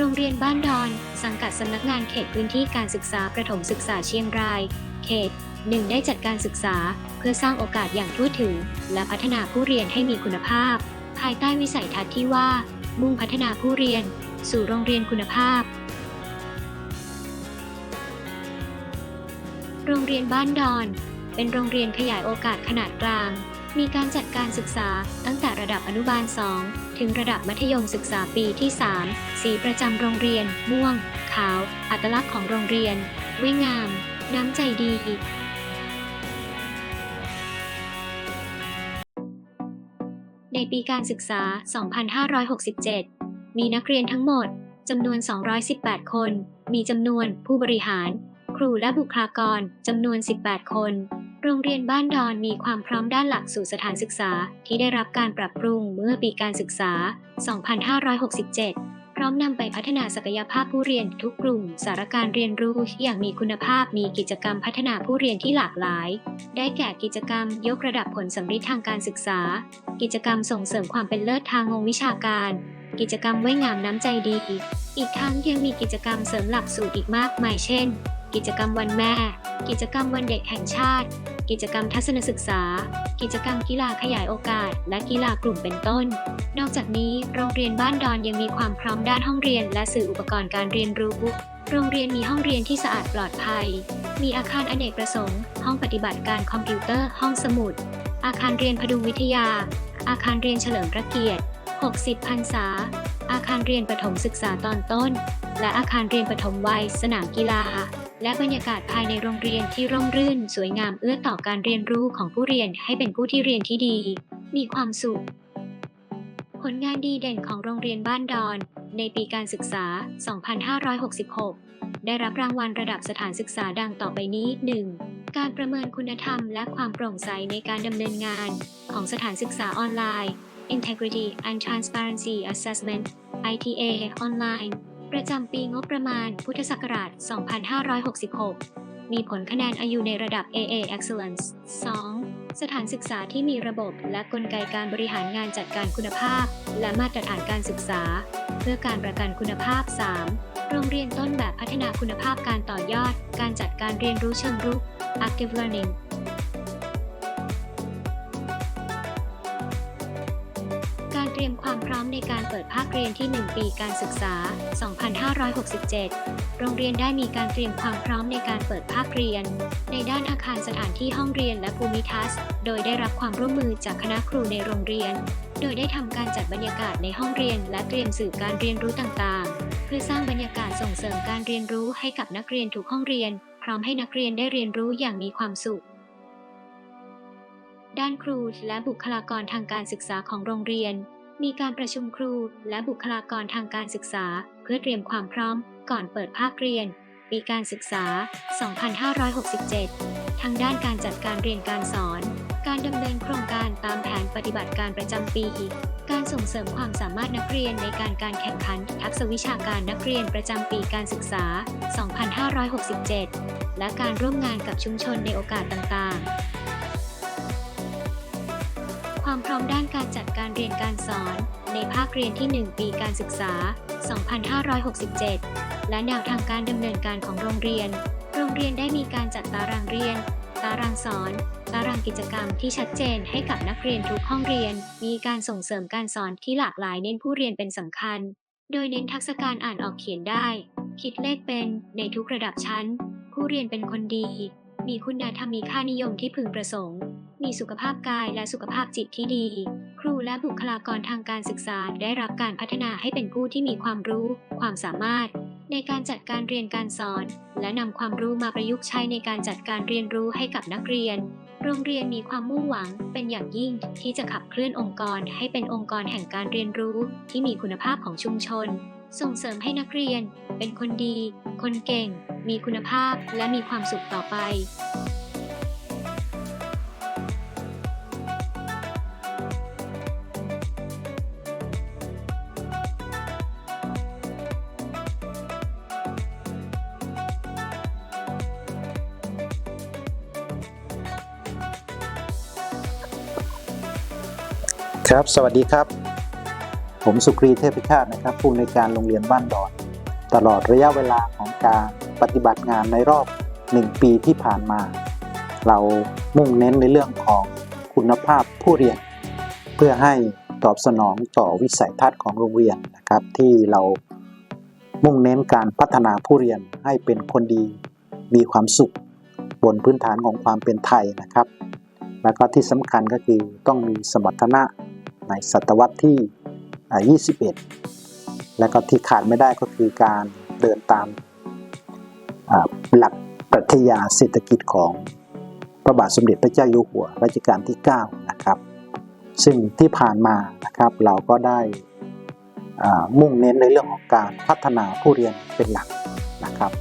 โรงเรียนบ้านดอน สังกัดสำนักงานเขตพื้นที่การศึกษาประถมศึกษาเชียงราย เขตหนึ่งได้จัดการศึกษา เพื่อสร้างโอกาสอย่างทั่วถึง และพัฒนาผู้เรียนให้มีคุณภาพ ภายใต้วิสัยทัศน์ที่ว่า มุ่งพัฒนาผู้เรียน สู่โรงเรียนคุณภาพ โรงเรียนบ้านดอน เป็นโรงเรียนขยายโอกาสขนาดกลาง มีการจัดการศึกษาตั้งแต่ระดับอนุบาล 2 ถึงระดับมัธยมศึกษาปีที่ 3 สีประจำโรงเรียน ม่วง ขาว อัตลักษณ์ของโรงเรียน เวิงาม น้ำใจดีในปีการศึกษา 2567 มีนักเรียนทั้งหมด จำนวน 218 คน มีจำนวนผู้บริหาร ครูและบุคลากร จำนวน 18 คน โรงเรียนบ้านดอนมีความพร้อมด้านหลักสูตรสถานศึกษาที่ได้รับการปรับปรุงเมื่อปีการศึกษา 2567 พร้อมนำไปพัฒนาศักยภาพผู้เรียนทุกกลุ่ม สารการเรียนรู้อย่างมีคุณภาพมีกิจกรรมพัฒนาผู้เรียนที่หลากหลาย ได้แก่กิจกรรมยกระดับผลสำฤทธิ์ทางการศึกษา กิจกรรมส่งเสริมความเป็นเลิศทางงวิชาการ กิจกรรมไว้งามน้ำใจดี อีกทั้งยังมีกิจกรรมเสริมหลักสูตรอีกมากมายเช่น กิจกรรมวันแม่ กิจกรรมวันเด็กแห่งชาติ กิจกรรมทัศนศึกษา กิจกรรมกีฬาขยายโอกาส และกีฬากลุ่มเป็นต้น นอกจากนี้โรงเรียนบ้านดอนยังมีความพร้อมด้านห้องเรียน และสื่ออุปกรณ์การเรียนรู้โรงเรียนมีห้องเรียนที่สะอาดปลอดภัย มีอาคารอเนกประสงค์ ห้องปฏิบัติการคอมพิวเตอร์ ห้องสมุด อาคารเรียนพดุงวิทยา อาคารเรียนเฉลิมพระเกียรติ 60 พรรษา อาคารเรียนประถมศึกษาตอนต้น และอาคารเรียนประถมวัย สนามกีฬา และบรรยากาศภายในโรงเรียนที่ร่มรื่น สวยงามเอื้อต่อการเรียนรู้ของผู้เรียนให้เป็นผู้ที่เรียนที่ดี มีความสุข ผลงานดีเด่นของโรงเรียนบ้านดอน ในปีการศึกษา 2566 ได้รับรางวัลระดับสถานศึกษาดังต่อไปนี้ 1. การประเมินคุณธรรมและความโปร่งใสในการดำเนินงานของสถานศึกษาออนไลน์ Integrity and Transparency Assessment ITA Online ประจำปีงบประมาณพุทธศักราช 2566 มีผลคะแนนอายุในระดับ AA Excellence 2. สถานศึกษาที่มีระบบและกลไกการบริหารงานจัดการคุณภาพ และมาตรฐานการศึกษา เพื่อการประกันคุณภาพ 3. โรงเรียนต้นแบบพัฒนาคุณภาพการต่อยอด การจัดการเรียนรู้เชิงรุก Active Learning รียมความพร้อมในการเปิดภาคเรียนที่ 1 ปีการศึกษา 2567 โรงเรียนได้มีการเตรียมความพร้อมในการเปิดภาคเรียน ในด้านอาคารสถานที่ห้องเรียนและภูมิทัศน์ โดยได้รับความร่วมมือจากคณะครูในโรงเรียน โดยได้ทำการจัดบรรยากาศในห้องเรียน และเตรียมสื่อการเรียนรู้ต่างๆ เพื่อสร้างบรรยากาศส่งเสริมการเรียนรู้ให้กับนักเรียนทุกห้องเรียน พร้อมให้นักเรียนได้เรียนรู้อย่างมีความสุขด้านครูและบุคลากรทางการศึกษาของโรงเรียน มีการประชุมครูและบุคลากรทางการศึกษา เพื่อเตรียมความพร้อม ก่อนเปิดภาคเรียน ปีการศึกษา 2567ทั้งด้านการจัดการเรียนการสอน การดำเนินโครงการตามแผนปฏิบัติการประจำปีการส่งเสริมความสามารถนักเรียนในการการแข่งขันทักษะวิชาการนักเรียนประจำปีการศึกษา 2567 และการร่วมงานกับชุมชนในโอกาสต่างๆ พร้อมด้านการจัดการเรียนการสอน ในภาคเรียนที่ 1 ปีการศึกษา 2567 และแนวทางการดำเนินการของโรงเรียน โรงเรียนได้มีการจัดตารางเรียน ตารางสอน ตารางกิจกรรมที่ชัดเจนให้กับนักเรียนทุกห้องเรียน มีการส่งเสริมการสอนที่หลากหลายเน้นผู้เรียนเป็นสำคัญ โดยเน้นทักษะการอ่านออกเขียนได้ คิดเลขเป็นในทุกระดับชั้น ผู้เรียนเป็นคนดี มีคุณธรรมมีค่านิยมที่พึงประสงค์ มีสุขภาพกายและสุขภาพจิตที่ดี ครูและบุคลากรทางการศึกษาได้รับการพัฒนาให้เป็นผู้ที่มีความรู้ ความสามารถ ในการจัดการเรียนการสอน และนำความรู้มาประยุกต์ใช้ในการจัดการเรียนรู้ให้กับนักเรียน โรงเรียนมีความมุ่งหวังเป็นอย่างยิ่งที่จะขับเคลื่อนองค์กรให้เป็นองค์กรแห่งการเรียนรู้ ที่มีคุณภาพของชุมชน ส่งเสริมให้นักเรียน เป็นคนดี คนเก่ง มีคุณภาพและมีความสุขต่อไปครับ สวัสดีครับ ผมสุครีเทพิฆาตนะครับ ผู้ในการโรงเรียนบ้านดอน ตลอดระยะเวลาของการ ปฏิบัติงานในรอบ 1 ปีที่ผ่านมา เรามุ่งเน้นในเรื่องของคุณภาพผู้เรียน เพื่อให้ตอบสนองต่อวิสัยทัศน์ของโรงเรียนนะครับ ที่เรามุ่งเน้นการพัฒนาผู้เรียนให้เป็นคนดีมีความสุข บนพื้นฐานของความเป็นไทยนะครับ แล้วก็ที่สำคัญก็คือต้องมีสมรรถนะในศตวรรษที่ 21 แล้วก็ที่ขาดไม่ได้ก็คือการเดินตาม หลักปรัชญาเศรษฐกิจของพระบาทสมเด็จพระเจ้าอยู่หัวรัชกาลที่ 9 นะครับ ซึ่งที่ผ่านมานะครับเราก็ได้มุ่งเน้นในเรื่องของการพัฒนาผู้เรียนเป็นหลักนะครับ